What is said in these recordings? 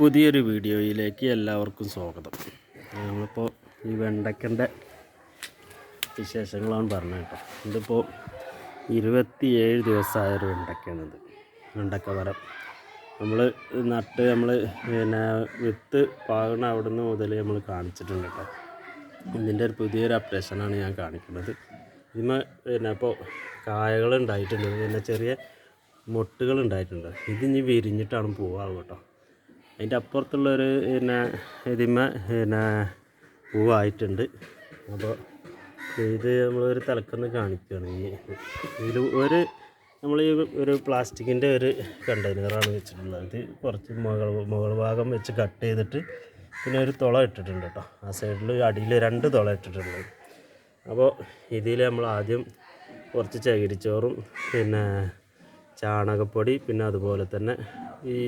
പുതിയൊരു വീഡിയോയിലേക്ക് എല്ലാവർക്കും സ്വാഗതം. നമ്മളിപ്പോൾ ഈ വെണ്ടയ്ക്കന്റെ വിശേഷങ്ങളാണ് പറഞ്ഞത് കേട്ടോ. ഇതിപ്പോൾ ഇരുപത്തിയേഴ് ദിവസമായൊരു വെണ്ടയ്ക്കാണിത് വെണ്ടക്ക മരം. നമ്മൾ നട്ട് നമ്മൾ പിന്നെ വിത്ത് പാകണ അവിടുന്ന് മുതൽ നമ്മൾ കാണിച്ചിട്ടുണ്ട് കേട്ടോ. ഇതിന്റെ ഒരു പുതിയൊരു അപ്ഡേഷനാണ് ഞാൻ കാണിക്കുന്നത്. ഇന്ന് പിന്നെ ഇപ്പോൾ കായകൾ ഉണ്ടായിട്ടുണ്ട് പിന്നെ ചെറിയ മൊട്ടുകൾ ഉണ്ടായിട്ടുണ്ട് ഇത് ഇനി വിരിഞ്ഞിട്ടാണ് പോവാറ് കേട്ടോ. അതിന്റെ അപ്പുറത്തുള്ളൊരു പിന്നെ ഇതിമ പിന്നെ പൂവായിട്ടുണ്ട്. അപ്പോൾ ഇത് നമ്മളൊരു തലക്കൊന്ന് കാണിക്കുകയാണ്. ഈ ഇതിൽ ഒരു നമ്മൾ ഈ ഒരു പ്ലാസ്റ്റിക്കിന്റെ ഒരു കണ്ടെയ്നറാണ് വെച്ചിട്ടുള്ളത്. ഇത് കുറച്ച് മുകൾ മുകൾ ഭാഗം വെച്ച് കട്ട് ചെയ്തിട്ട് പിന്നെ ഒരു തുള ഇട്ടിട്ടുണ്ട് കേട്ടോ. ആ സൈഡിൽ അടിയിൽ രണ്ട് തുള ഇട്ടിട്ടുണ്ട്. അപ്പോൾ ഇതിൽ നമ്മൾ ആദ്യം കുറച്ച് ചകിരിച്ചോറും പിന്നെ ചാണകപ്പൊടി പിന്നെ അതുപോലെ തന്നെ ഈ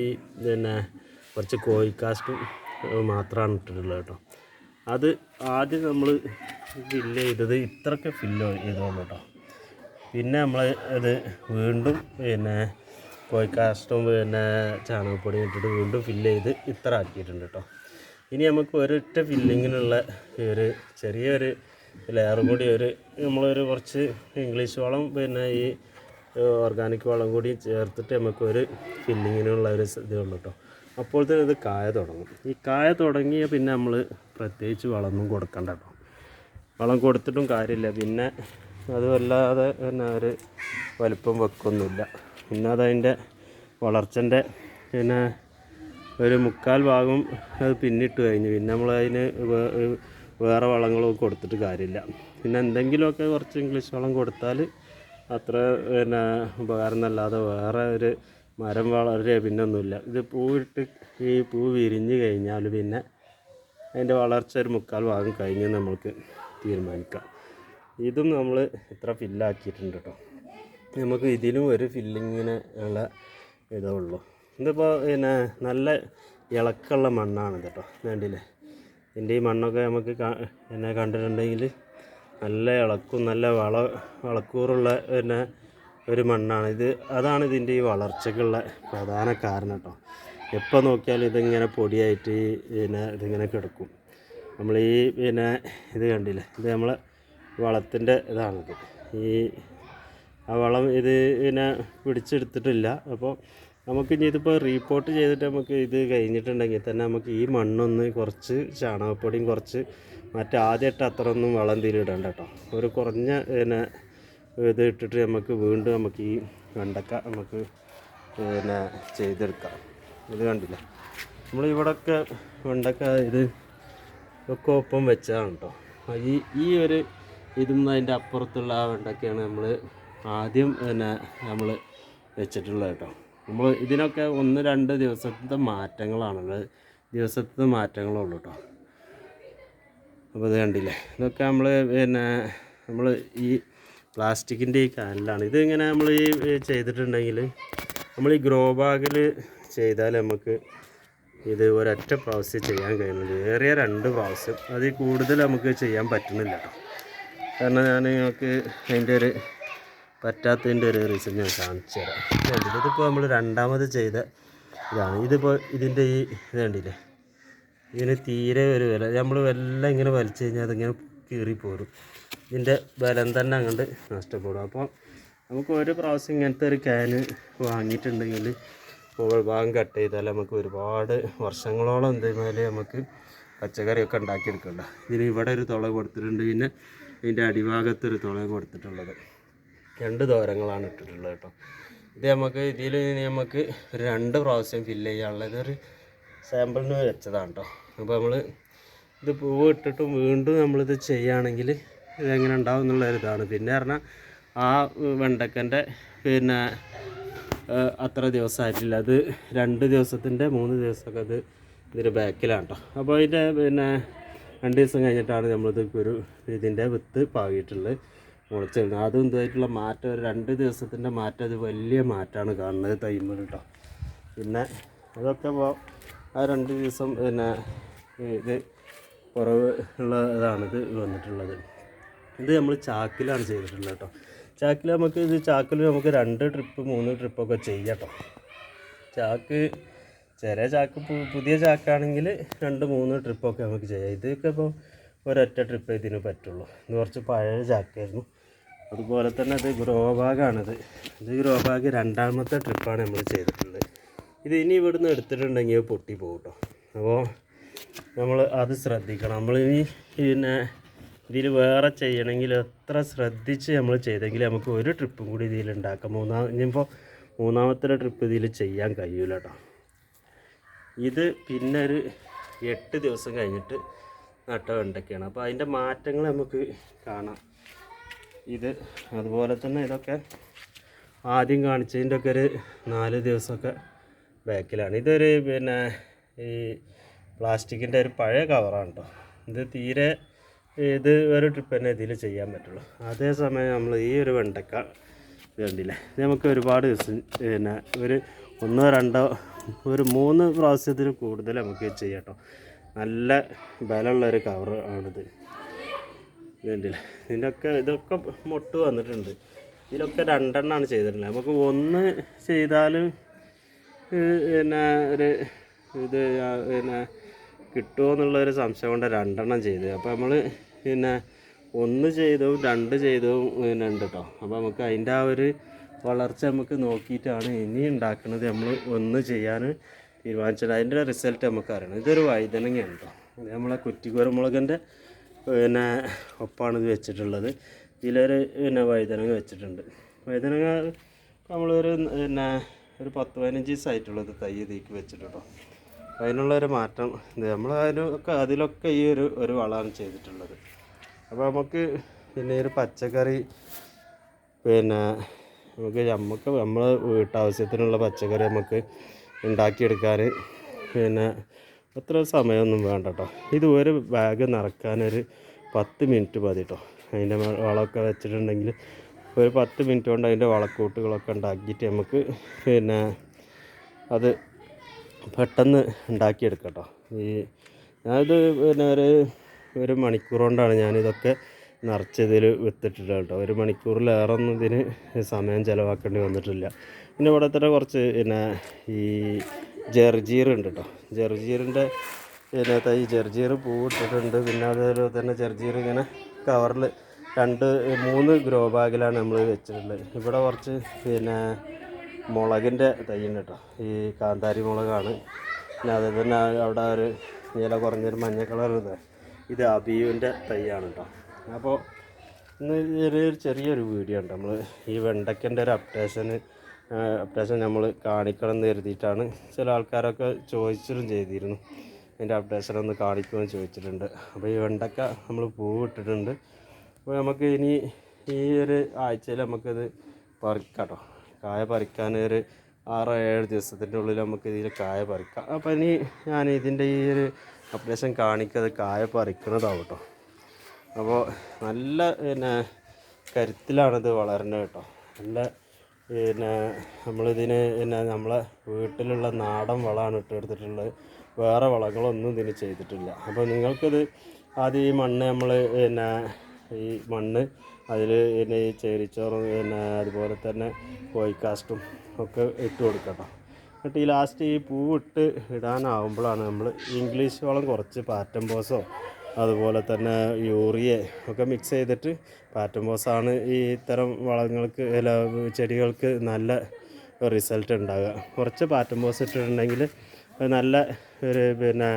പിന്നെ കുറച്ച് കോഴിക്കാസ്റ്റും മാത്രമാണ് ഇട്ടിട്ടുള്ളത് കേട്ടോ. അത് ആദ്യം നമ്മൾ ഫില്ല് ചെയ്തത് ഇത്രയൊക്കെ ഫില്ല് ചെയ്തോളൂ കേട്ടോ. പിന്നെ നമ്മൾ അത് വീണ്ടും പിന്നെ കോഴിക്കാസ്റ്റും പിന്നെ ചാണകപ്പൊടിയും ഇട്ടിട്ട് വീണ്ടും ഫില്ല് ചെയ്ത് ഇത്ര ആക്കിയിട്ടുണ്ട് കേട്ടോ. ഇനി നമുക്ക് ഒരൊറ്റ ഫില്ലിങ്ങിനുള്ള ഒരു ചെറിയൊരു ലെയറും കൂടി ഒരു നമ്മളൊരു കുറച്ച് ഇംഗ്ലീഷ് വളം പിന്നെ ഈ ഓർഗാനിക് വളം കൂടി ചേർത്തിട്ട് നമുക്കൊരു ഫില്ലിങ്ങിനുള്ള ഒരു ഇതേ ഉള്ളൂ കേട്ടോ. അപ്പോൾ തന്നെ ഇത് കായ തുടങ്ങും. ഈ കായ തുടങ്ങിയ പിന്നെ നമ്മൾ പ്രത്യേകിച്ച് വളമൊന്നും കൊടുക്കണ്ട കേട്ടോ. വളം കൊടുത്തിട്ടും കാര്യമില്ല. പിന്നെ അതുമല്ലാതെ പിന്നെ ഒരു വലിപ്പം വെക്കൊന്നുമില്ല പിന്നെ അതതിന്റെ വളർച്ചന്റെ പിന്നെ ഒരു മുക്കാൽ ഭാഗം അത് പിന്നിട്ട് കഴിഞ്ഞു. പിന്നെ നമ്മൾ അതിന് വേറെ വളങ്ങളൊക്കെ കൊടുത്തിട്ട് കാര്യമില്ല. പിന്നെ എന്തെങ്കിലുമൊക്കെ കുറച്ച് ഇംഗ്ലീഷ് വളം കൊടുത്താൽ അത്ര പിന്നെ ഉപകാരം എന്നല്ലാതെ വേറെ ഒരു മരം വളരുക പിന്നെ ഒന്നുമില്ല ഇത് പൂവിട്ട് ഈ പൂ വിരിഞ്ഞ് കഴിഞ്ഞാൽ പിന്നെ അതിന്റെ വളർച്ച ഒരു മുക്കാൽ ഭാഗം കഴിഞ്ഞ് നമ്മൾക്ക് തീരുമാനിക്കാം. ഇതും നമ്മൾ ഇത്ര ഫില്ലാക്കിയിട്ടുണ്ട് കേട്ടോ നമുക്ക് ഇതിലും ഒരു ഫില്ലിങ്ങിന് ഉള്ള ഇതേ ഉള്ളൂ. ഇതിപ്പോൾ പിന്നെ നല്ല ഇളക്കമുള്ള മണ്ണാണ് കേട്ടോ വേണ്ടില്ലേ ഇതിന്റെ ഈ മണ്ണൊക്കെ നമുക്ക് പിന്നെ കണ്ടിട്ടുണ്ടെങ്കിൽ നല്ല ഇളക്കും നല്ല വള വളക്കൂറുള്ള പിന്നെ ഒരു മണ്ണാണ്. ഇത് അതാണ് ഇതിന്റെ ഈ വളർച്ചയ്ക്കുള്ള പ്രധാന കാരണം കേട്ടോ. എപ്പോൾ നോക്കിയാലും ഇതിങ്ങനെ പൊടിയായിട്ട് പിന്നെ ഇതിങ്ങനെ കിടക്കും. നമ്മൾ ഈ പിന്നെ ഇത് കണ്ടില്ലേ? ഇത് നമ്മൾ വളത്തിന്റെ ഇതാണിത്. ഈ ആ വളം ഇത് പിന്നെ പിടിച്ചെടുത്തിട്ടില്ല. അപ്പോൾ നമുക്ക് ഇനി ഇതിപ്പോൾ റീപ്പോർട്ട് ചെയ്തിട്ട് നമുക്ക് ഇത് കഴിഞ്ഞിട്ടുണ്ടെങ്കിൽ തന്നെ നമുക്ക് ഈ മണ്ണൊന്ന് കുറച്ച് ചാണകപ്പൊടിയും കുറച്ച് മറ്റേ ആദ്യമായിട്ട് അത്ര ഒന്നും വളം തീരിടണ്ട കേട്ടോ. ഒരു കുറഞ്ഞ പിന്നെ ഇത് ഇട്ടിട്ട് നമുക്ക് വീണ്ടും നമുക്ക് ഈ വെണ്ടക്ക നമുക്ക് പിന്നെ ചെയ്തെടുക്കാം. ഇത് കണ്ടില്ല? നമ്മൾ ഇവിടെയൊക്കെ വെണ്ടക്ക ഇത് ഒക്കെ ഒപ്പം വെച്ചതാണ് കേട്ടോ. ഈ ഈ ഒരു ഇതും അതിന്റെ അപ്പുറത്തുള്ള ആ വെണ്ടക്കയാണ് നമ്മൾ ആദ്യം പിന്നെ നമ്മൾ വെച്ചിട്ടുള്ളത് കേട്ടോ. നമ്മൾ ഇതിനൊക്കെ ഒന്ന് രണ്ട് ദിവസത്തെ മാറ്റങ്ങളാണുള്ളത് ദിവസത്തെ മാറ്റങ്ങളുള്ളൂ കേട്ടോ. അപ്പോൾ ഇത് കണ്ടില്ലേ? ഇതൊക്കെ നമ്മൾ പിന്നെ നമ്മൾ ഈ പ്ലാസ്റ്റിക്കിന്റെ ഈ കാനലാണ് ഇതിങ്ങനെ നമ്മൾ ഈ ചെയ്തിട്ടുണ്ടെങ്കിൽ നമ്മൾ ഈ ഗ്രോ ബാഗിൽ ചെയ്താൽ നമുക്ക് ഇത് ഒരൊറ്റ പ്രാവശ്യം ചെയ്യാൻ കഴിയുന്നുണ്ട് ഏറിയ രണ്ട് പ്രാവശ്യം. അതിൽ കൂടുതൽ നമുക്ക് ചെയ്യാൻ പറ്റുന്നില്ല കാരണം ഞാൻ നിങ്ങൾക്ക് അതിന്റെ ഒരു പറ്റാത്തതിന്റെ ഒരു റീസൺ ഞാൻ കാണിച്ചു തരാം. ഇതിപ്പോൾ നമ്മൾ രണ്ടാമത് ചെയ്ത ഇതാണ്. ഇതിപ്പോൾ ഇതിന്റെ ഈ ഇത് കണ്ടില്ലേ? ഇതിന് തീരെ ഒരു വില. നമ്മൾ വെല്ലാം ഇങ്ങനെ വലിച്ചു കഴിഞ്ഞാൽ അതിങ്ങനെ കീറിപ്പോരും. ഇതിന്റെ ബലം തന്നെ അങ്ങോട്ട് നഷ്ടപ്പെടും. അപ്പോൾ നമുക്ക് ഒരു പ്രാവശ്യം ഇങ്ങനത്തെ ഒരു ക്യാന് വാങ്ങിയിട്ടുണ്ടെങ്കിൽ ഇപ്പോൾ ഭാഗം കട്ട് ചെയ്താൽ നമുക്ക് ഒരുപാട് വർഷങ്ങളോളം എന്തെങ്കിലും നമുക്ക് പച്ചക്കറിയൊക്കെ ഉണ്ടാക്കിയെടുക്കണ്ട. ഇതിന് ഇവിടെ ഒരു തുള കൊടുത്തിട്ടുണ്ട്. പിന്നെ ഇതിന്റെ അടിഭാഗത്ത് ഒരു തുള കൊടുത്തിട്ടുള്ളത്. രണ്ട് ദോരങ്ങളാണ് ഇട്ടിട്ടുള്ളത് കേട്ടോ. ഇത് നമുക്ക് ഇതിൽ നമുക്ക് രണ്ട് പ്രാവശ്യം ഫില്ല് ചെയ്യാനുള്ളത്. ഒരു സാമ്പിളിന് വെച്ചതാണ് കേട്ടോ. അപ്പോൾ നമ്മൾ ഇത് പൂവ് ഇട്ടിട്ടും വീണ്ടും നമ്മളിത് ചെയ്യുകയാണെങ്കിൽ ഇതെങ്ങനെ ഉണ്ടാവും എന്നുള്ള ഒരു ഇതാണ് പിന്നെ പറഞ്ഞാൽ ആ വെണ്ടക്കന്റെ പിന്നെ അത്ര ദിവസമായിട്ടില്ല. അത് രണ്ട് ദിവസത്തിന്റെ മൂന്ന് ദിവസമൊക്കെ അത് ഇതിന്റെ ബാക്കിലാണ് കേട്ടോ അപ്പോൾ അതിന്റെ പിന്നെ രണ്ട് ദിവസം കഴിഞ്ഞിട്ടാണ് നമ്മളിത് ഒരു ഇതിന്റെ വിത്ത് പാകിയിട്ടുള്ളത് മുളച്ചിരുന്നത് അതും ഇതായിട്ടുള്ള മാറ്റം ഒരു രണ്ട് ദിവസത്തിന്റെ മാറ്റം അത് വലിയ മാറ്റമാണ് കാണുന്നത് തൈമ്മൽ കേട്ടോ പിന്നെ അതൊക്കെ ആ രണ്ട് ദിവസം പിന്നെ ഇത് കുറവ് ഉള്ള ഇത് വന്നിട്ടുള്ളത്. ഇത് നമ്മൾ ചാക്കിലാണ് ചെയ്തിട്ടുള്ളത് കേട്ടോ. ചാക്കിൽ നമുക്ക് ഇത് ചാക്കിൽ നമുക്ക് രണ്ട് ട്രിപ്പ് മൂന്ന് ട്രിപ്പൊക്കെ ചെയ്യാം കേട്ടോ. ചാക്ക് ചെറിയ ചാക്ക് പുതിയ ചാക്കാണെങ്കിൽ രണ്ട് മൂന്ന് ട്രിപ്പൊക്കെ നമുക്ക് ചെയ്യാം. ഇതൊക്കെ ഇപ്പോൾ ഒരൊറ്റ ട്രിപ്പ് ഇതിന് പറ്റുള്ളൂ. ഇത് കുറച്ച് പഴയ ചാക്കായിരുന്നു. അതുപോലെ തന്നെ ഇത് ഗ്രോ ബാഗാണിത് ഇത് ഗ്രോ ബാഗ് രണ്ടാമത്തെ ട്രിപ്പാണ് നമ്മൾ ചെയ്തിട്ടുള്ളത്. ഇത് ഇനി ഇവിടുന്ന് എടുത്തിട്ടുണ്ടെങ്കിൽ പൊട്ടി പോകും കേട്ടോ. അപ്പോൾ നമ്മൾ അത് ശ്രദ്ധിക്കണം. നമ്മളിനി പിന്നെ ഇതിൽ വേറെ ചെയ്യണമെങ്കിൽ എത്ര ശ്രദ്ധിച്ച് നമ്മൾ ചെയ്തെങ്കിൽ നമുക്ക് ഒരു ട്രിപ്പും കൂടി ഇതിൽ ഉണ്ടാക്കാം. മൂന്നാം ഇനിയിപ്പോൾ മൂന്നാമത്തെ ട്രിപ്പ് ഇതിൽ ചെയ്യാൻ കഴിയൂല കേട്ടോ ഇത് പിന്നെ ഒരു എട്ട് ദിവസം കഴിഞ്ഞിട്ട് നട്ട വെണ്ടയ്ക്കാണ് അപ്പോൾ അതിന്റെ മാറ്റങ്ങൾ നമുക്ക് കാണാം. ഇത് അതുപോലെ തന്നെ ഇതൊക്കെ ആദ്യം കാണിച്ചതിന്റെ ഒക്കെ ഒരു നാല് ദിവസമൊക്കെ ബാക്കിലാണ് ഇതൊരു പിന്നെ ഈ പ്ലാസ്റ്റിക്കിന്റെ ഒരു പഴയ കവറാണ് കേട്ടോ ഇത് തീരെ ഇത് ഒരു ട്രിപ്പ് തന്നെ ഇതിൽ ചെയ്യാൻ പറ്റുള്ളൂ. അതേസമയം നമ്മൾ ഈ ഒരു വെണ്ടക്ക കണ്ടില്ലേ? നമുക്ക് ഒരുപാട് ദിവസം പിന്നെ ഒരു ഒന്നോ രണ്ടോ ഒരു മൂന്ന് പ്രാവശ്യത്തിൽ കൂടുതൽ നമുക്ക് ചെയ്യാം കേട്ടോ നല്ല ബലമുള്ള ഒരു കവർ ആണിത്. ഇതുണ്ടല്ലേ ഇതിന്റെയൊക്കെ ഇതൊക്കെ മൊട്ട് വന്നിട്ടുണ്ട്. ഇതിലൊക്കെ രണ്ടെണ്ണമാണ് ചെയ്തിട്ടുള്ളത്. നമുക്ക് ഒന്ന് ചെയ്താലും പിന്നെ ഒരു ഇത് പിന്നെ കിട്ടുമോ എന്നുള്ളൊരു സംശയം കൊണ്ട് രണ്ടെണ്ണം ചെയ്ത്. അപ്പോൾ നമ്മൾ പിന്നെ ഒന്ന് ചെയ്തതും രണ്ട് ചെയ്തതും പിന്നെ ഉണ്ട് കേട്ടോ അപ്പോൾ നമുക്ക് അതിന്റെ ആ ഒരു വളർച്ച നമുക്ക് നോക്കിയിട്ടാണ് ഇനി ഉണ്ടാക്കുന്നത് നമ്മൾ ഒന്ന് ചെയ്യാൻ തീരുമാനിച്ചത്. അതിന്റെ റിസൾട്ട് നമുക്ക് അറിയണം. ഇതൊരു വൈതനങ്ങയാണ് കേട്ടോ ഇത് നമ്മളെ കുറ്റിക്കുരുമുളകിന്റെ പിന്നെ ഒപ്പാണ് ഇത് വെച്ചിട്ടുള്ളത്. ഇതിലൊരു പിന്നെ വൈതനങ്ങ വെച്ചിട്ടുണ്ട്. വൈതനങ്ങ നമ്മളൊരു പിന്നെ ഒരു പത്ത് പതിനഞ്ച് ദിവസമായിട്ടുള്ളത് തൈ ഇതിലേക്ക് വെച്ചിട്ടുണ്ടോ അതിനുള്ളൊരു മാറ്റം. ഇത് നമ്മൾ അതിലൊക്കെ അതിലൊക്കെ ഈ ഒരു ഒരു വളമാണ് ചെയ്തിട്ടുള്ളത്. അപ്പോൾ നമുക്ക് പിന്നെ ഒരു പച്ചക്കറി പിന്നെ നമുക്ക് നമുക്ക് നമ്മളെ വീട്ടാവശ്യത്തിനുള്ള പച്ചക്കറി നമുക്ക് ഉണ്ടാക്കിയെടുക്കാൻ പിന്നെ അത്ര സമയമൊന്നും വേണ്ട കേട്ടോ ഇത് ഒരു ബാഗ് നിറക്കാനൊരു പത്ത് മിനിറ്റ് മതി കേട്ടോ അതിന്റെ വളമൊക്കെ വെച്ചിട്ടുണ്ടെങ്കിൽ ഒരു പത്ത് മിനിറ്റ് കൊണ്ട് അതിന്റെ വളക്കൂട്ടുകളൊക്കെ ഉണ്ടാക്കിയിട്ട് നമുക്ക് പിന്നെ അത് പെട്ടെന്ന് ഉണ്ടാക്കിയെടുക്കാം കേട്ടോ. ഈ ഞാനിത് പിന്നെ ഒരു ഒരു മണിക്കൂർ കൊണ്ടാണ് ഞാനിതൊക്കെ നിറച്ചതിൽ വിത്തിട്ടില്ല കേട്ടോ. ഒരു മണിക്കൂറിലേറെ ഒന്നും ഇതിന് സമയം ചിലവാക്കേണ്ടി വന്നിട്ടില്ല. പിന്നെ ഇവിടെ തന്നെ കുറച്ച് പിന്നെ ഈ ജർജീർ ഉണ്ട് കേട്ടോ. ജർജീറിന്റെ പിന്നെ ജെർജീർ ജർജീർ പൂവിട്ടിട്ടുണ്ട് പിന്നെ അതേപോലെ തന്നെ ജർജീർ ഇങ്ങനെ കവറിൽ രണ്ട് മൂന്ന് ഗ്രോ ബാഗിലാണ് നമ്മൾ വെച്ചിട്ടുള്ളത്. ഇവിടെ കുറച്ച് പിന്നെ മുളകിന്റെ തൈയുണ്ട് കേട്ടോ. ഈ കാന്താരി മുളകാണ്. പിന്നെ അതേ തന്നെ അവിടെ ഒരു നീല കുറഞ്ഞൊരു മഞ്ഞ കളർ ഇത്. ഇത് അബിയുവിന്റെ തൈയാണ് കേട്ടോ. അപ്പോൾ ഇന്ന് ചെറിയൊരു ചെറിയൊരു വീഡിയോ ഉണ്ട്. നമ്മൾ ഈ വെണ്ടയ്ക്കന്റെ ഒരു അപ്ഡേഷന് അപ്ഡേഷൻ നമ്മൾ കാണിക്കണം എന്ന് കരുതിയിട്ടാണ് ചില ആൾക്കാരൊക്കെ ചോദിച്ചിട്ടും ചെയ്തിരുന്നു. അതിന്റെ അപ്ഡേഷൻ ഒന്ന് കാണിക്കുമെന്ന് ചോദിച്ചിട്ടുണ്ട്. അപ്പോൾ ഈ വെണ്ടയ്ക്ക നമ്മൾ പൂവ് ഇട്ടിട്ടുണ്ട്. അപ്പോൾ നമുക്ക് ഇനി ഈ ഒരു ആഴ്ചയിൽ നമുക്കിത് പറിക്കാം കേട്ടോ. കായ പറിക്കാൻ ഒരു ആറോ ഏഴ് ദിവസത്തിന്റെ ഉള്ളിൽ നമുക്ക് ഇതിൽ കായ പറിക്കാം. അപ്പോൾ ഇനി ഞാൻ ഇതിന്റെ ഈ ഒരു അപ്ഡേഷൻ കാണിക്കത് കായ പറിക്കുന്നതാവും കേട്ടോ. അപ്പോൾ നല്ല പിന്നെ കരുത്തിലാണിത് വളരുന്നത് കേട്ടോ. നല്ല പിന്നെ നമ്മളിതിന് പിന്നെ നമ്മളെ വീട്ടിലുള്ള നാടൻ വളമാണ് ഇട്ട് എടുത്തിട്ടുള്ളത് വേറെ വളങ്ങളൊന്നും ഇതിന് ചെയ്തിട്ടില്ല. അപ്പോൾ നിങ്ങൾക്കിത് ആദ്യം ഈ മണ്ണ് നമ്മൾ പിന്നെ ഈ മണ്ണ് അതിൽ പിന്നെ ഈ ചേരിച്ചോറും പിന്നെ അതുപോലെ തന്നെ കോഴിക്കാസ്റ്റും ഒക്കെ ഇട്ട് കൊടുക്കട്ടോ. എന്നിട്ട് ഈ ലാസ്റ്റ് ഈ പൂവിട്ട് ഇടാനാവുമ്പോഴാണ് നമ്മൾ ഇംഗ്ലീഷ് വളം കുറച്ച് പാറ്റം ബോസോ അതുപോലെ തന്നെ യൂറിയ ഒക്കെ മിക്സ് ചെയ്തിട്ട് പാറ്റൻ ബോസാണ് ഈ ഇത്തരം വളങ്ങൾക്ക് അല്ല ചെടികൾക്ക് നല്ല റിസൾട്ട് ഉണ്ടാകുക കുറച്ച് പാറ്റം ബോസ് ഇട്ടിട്ടുണ്ടെങ്കിൽ നല്ല ഒരു പിന്നെ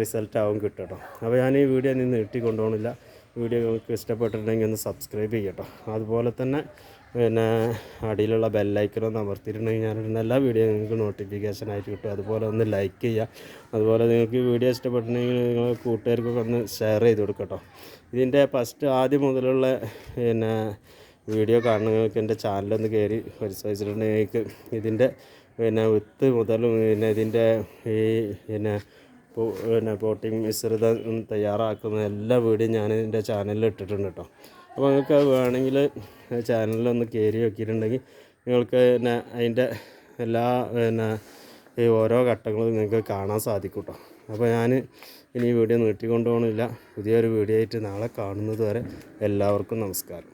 റിസൾട്ടാവും കിട്ടും കേട്ടോ. അപ്പോൾ ഞാൻ ഈ വീഡിയോ നിന്ന് നീട്ടി കൊണ്ടുപോകണില്ല. വീഡിയോ നിങ്ങൾക്ക് ഇഷ്ടപ്പെട്ടിട്ടുണ്ടെങ്കിൽ ഒന്ന് സബ്സ്ക്രൈബ് ചെയ്യട്ടോ. അതുപോലെ തന്നെ പിന്നെ അടിയിലുള്ള ബെല്ലൈക്കൺ അമർത്തിയിട്ടുണ്ടെങ്കിൽ ഞാനിടുന്ന എല്ലാ വീഡിയോ നിങ്ങൾക്ക് നോട്ടിഫിക്കേഷൻ ആയിട്ട് കിട്ടും. അതുപോലെ ഒന്ന് ലൈക്ക് ചെയ്യുക. അതുപോലെ നിങ്ങൾക്ക് വീഡിയോ ഇഷ്ടപ്പെട്ടിട്ടുണ്ടെങ്കിൽ നിങ്ങൾ കൂട്ടുകാർക്കൊക്കെ ഒന്ന് ഷെയർ ചെയ്ത് കൊടുക്കട്ടോ. ഇതിന്റെ ഫസ്റ്റ് ആദ്യം മുതലുള്ള പിന്നെ വീഡിയോ കാണുന്നവർക്ക് എന്റെ ചാനലൊന്ന് കയറി പരിശോധിച്ചിട്ടുണ്ടെങ്കിൽ ഇതിന്റെ പിന്നെ വിത്ത് മുതൽ പിന്നെ ഇതിന്റെ ഈ പിന്നെ പിന്നെ പോട്ടിംഗ് മിശ്രിതം തയ്യാറാക്കുന്ന എല്ലാ വീഡിയോയും ഞാൻ എന്റെ ചാനലിൽ ഇട്ടിട്ടുണ്ട് കേട്ടോ. അപ്പോൾ നിങ്ങൾക്ക് വേണമെങ്കിൽ ചാനലിലൊന്ന് കയറി നോക്കിയിട്ടുണ്ടെങ്കിൽ നിങ്ങൾക്ക് പിന്നെ അതിന്റെ എല്ലാ പിന്നെ ഈ ഓരോ ഘട്ടങ്ങളും നിങ്ങൾക്ക് കാണാൻ സാധിക്കും കേട്ടോ. അപ്പോൾ ഞാൻ ഇനി ഈ വീഡിയോ നീട്ടിക്കൊണ്ടുപോകണില്ല. പുതിയൊരു വീഡിയോ ആയിട്ട് നാളെ കാണുന്നത് വരെ എല്ലാവർക്കും നമസ്കാരം.